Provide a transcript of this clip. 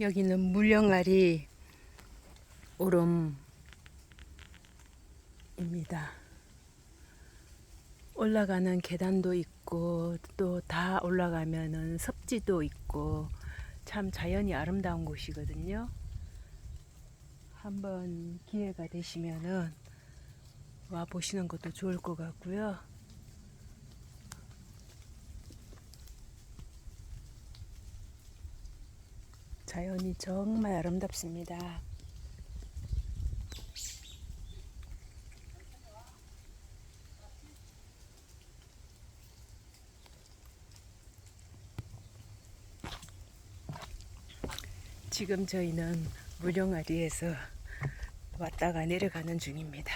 여기는 물령아리 오름입니다. 올라가는 계단도 있고 또 다 올라가면은 섭지도 있고 참 자연이 아름다운 곳이거든요. 한번 기회가 되시면은 와 보시는 것도 좋을 것 같고요. 자연이 정말 아름답습니다. 지금 저희는 무령아리에서 왔다가 내려가는 중입니다.